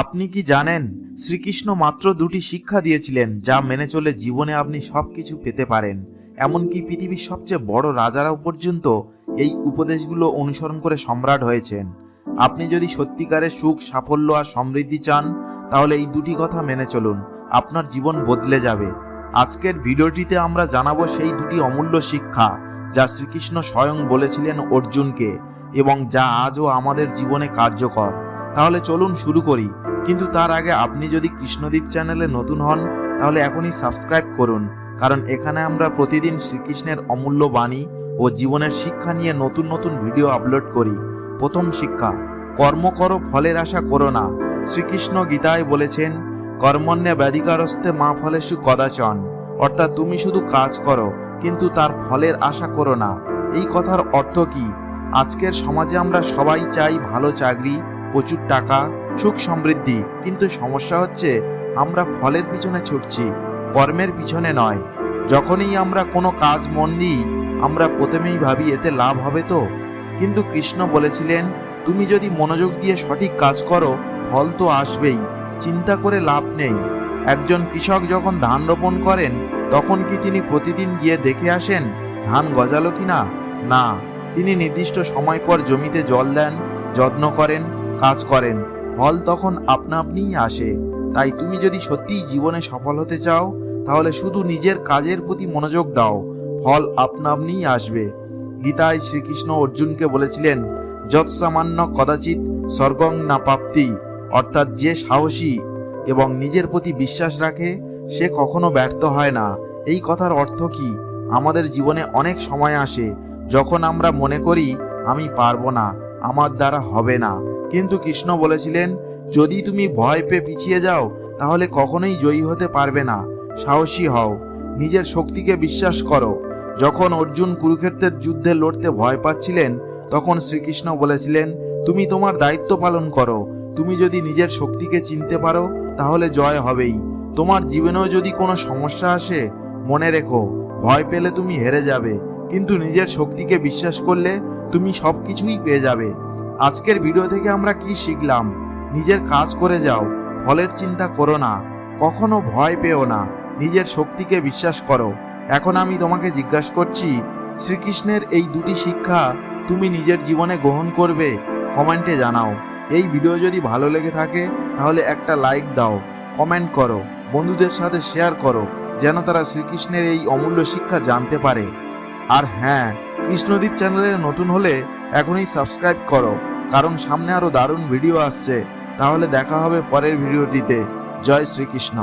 আপনি কি জানেন, শ্রীকৃষ্ণ মাত্র দুটি শিক্ষা দিয়েছিলেন যা মেনে চলে জীবনে আপনি সবকিছু পেতে পারেন। এমনকি পৃথিবীর সবচেয়ে বড় রাজারাও পর্যন্ত এই উপদেশগুলো অনুসরণ করে সম্রাট হয়েছেন। আপনি যদি সত্যিকারের সুখ, সাফল্য আর সমৃদ্ধি চান, তাহলে এই দুটি কথা মেনে চলুন। আপনার জীবন বদলে যাবে। আজকের ভিডিওটিতে আমরা জানাব সেই দুটি অমূল্য শিক্ষা যা শ্রীকৃষ্ণ স্বয়ং বলেছিলেন অর্জুনকে এবং যা আজও আমাদের জীবনে কার্যকর। তাহলে চলুন শুরু করি। কিন্তু তার আগে আপনি যদি কৃষ্ণদীপ চ্যানেলে নতুন হন, তাহলে এখনই সাবস্ক্রাইব করুন। কারণ এখানে আমরা প্রতিদিন শ্রীকৃষ্ণের অমূল্য বাণী ও জীবনের শিক্ষা নিয়ে নতুন নতুন ভিডিও আপলোড করি। প্রথম শিক্ষা, কর্ম করো ফলের আশা করো না। শ্রীকৃষ্ণ গীতায় বলেছেন, কর্মণ্যে ব্যাধিকারস্তে মা ফলেষু কদাচন। অর্থাৎ তুমি শুধু কাজ করো, কিন্তু তার ফলের আশা করো না। এই কথার অর্থ কি? আজকের সমাজে আমরা সবাই চাই ভালো চাকরি, প্রচুর টাকা সুখ সমৃদ্ধি, কিন্তু সমস্যা হচ্ছে আমরা ফলের পিছনে ছুটছি, কর্মের পিছনে নয়। যখনই আমরা কোনো কাজ মন দিই, আমরা প্রথমেই ভাবি এতে লাভ হবে তো। কিন্তু কৃষ্ণ বলেছিলেন, তুমি যদি মনোযোগ দিয়ে সঠিক কাজ করো, ফল তো আসবেই, চিন্তা করে লাভ নেই। একজন কৃষক যখন ধান রোপণ করেন, তখন কি তিনি প্রতিদিন গিয়ে দেখে আসেন, ধান গজালো কি না? না, তিনি নির্দিষ্ট সময় পর জমিতে জল দেন, যত্ন করেন, কাজ করেন। ফল তখন আপনা আপনিই আসে। তাই তুমি যদি সত্যিই জীবনে সফল হতে চাও, তাহলে শুধু নিজের কাজের প্রতি মনোযোগ দাও। ফল আপনা আপনিই আসবে। গীতায় শ্রীকৃষ্ণ অর্জুনকে বলেছিলেন, যৎ সামান্য কদাচিৎ স্বর্গং না প্রাপ্তি, অর্থাৎ যে সাহসী এবং নিজের প্রতি বিশ্বাস রাখে, সে কখনো ব্যর্থ হয় না। এই কথার অর্থ কি? আমাদের জীবনে অনেক সময় আসে, যখন আমরা মনে করি, আমি পারব না। আমার দ্বারা হবে না। কিন্তু কৃষ্ণ বলেছিলেন, যদি তুমি ভয় পেয়ে পিছিয়ে যাও, তাহলে কখনোই জয়ী হতে পারবে না। সাহসী হও, নিজের শক্তিকে বিশ্বাস করো। যখন অর্জুন কুরুক্ষেত্রের যুদ্ধে লড়তে ভয় পাচ্ছিলেন, তখন শ্রীকৃষ্ণ বলেছিলেন, তুমি তোমার দায়িত্ব পালন করো। তুমি যদি নিজের শক্তিকে চিনতে পারো, তাহলে জয় হবেই। তোমার জীবনেও যদি কোনো সমস্যা আসে, মনে রেখো, ভয় পেলে তুমি হেরে যাবে। কিন্তু নিজের শক্তিকে বিশ্বাস করলে তুমি সব কিছুই পেয়ে যাবে। আজকের ভিডিও থেকে আমরা কি শিখলাম? নিজের কাজ করে যাও, ফলের চিন্তা করো না, কখনো ভয় পেও না, নিজের শক্তিকে বিশ্বাস করো। এখন আমি তোমাকে জিজ্ঞাসা করছি, শ্রীকৃষ্ণের এই দুটি শিক্ষা তুমি নিজের জীবনে গ্রহণ করবে? কমেন্টে জানাও। এই ভিডিও যদি ভালো লেগে থাকে, তাহলে একটা লাইক দাও কমেন্ট করো, বন্ধুদের সাথে শেয়ার করো, যেন তারা শ্রীকৃষ্ণের এই অমূল্য শিক্ষা জানতে পারে। আর হ্যাঁ কৃষ্ণদীপ চ্যানেলে নতুন হলে এখনই সাবস্ক্রাইব করো, কারণ সামনে আরও দারুণ ভিডিও আসছে। তাহলে দেখা হবে পরের ভিডিওটিতে জয় শ্রীকৃষ্ণ।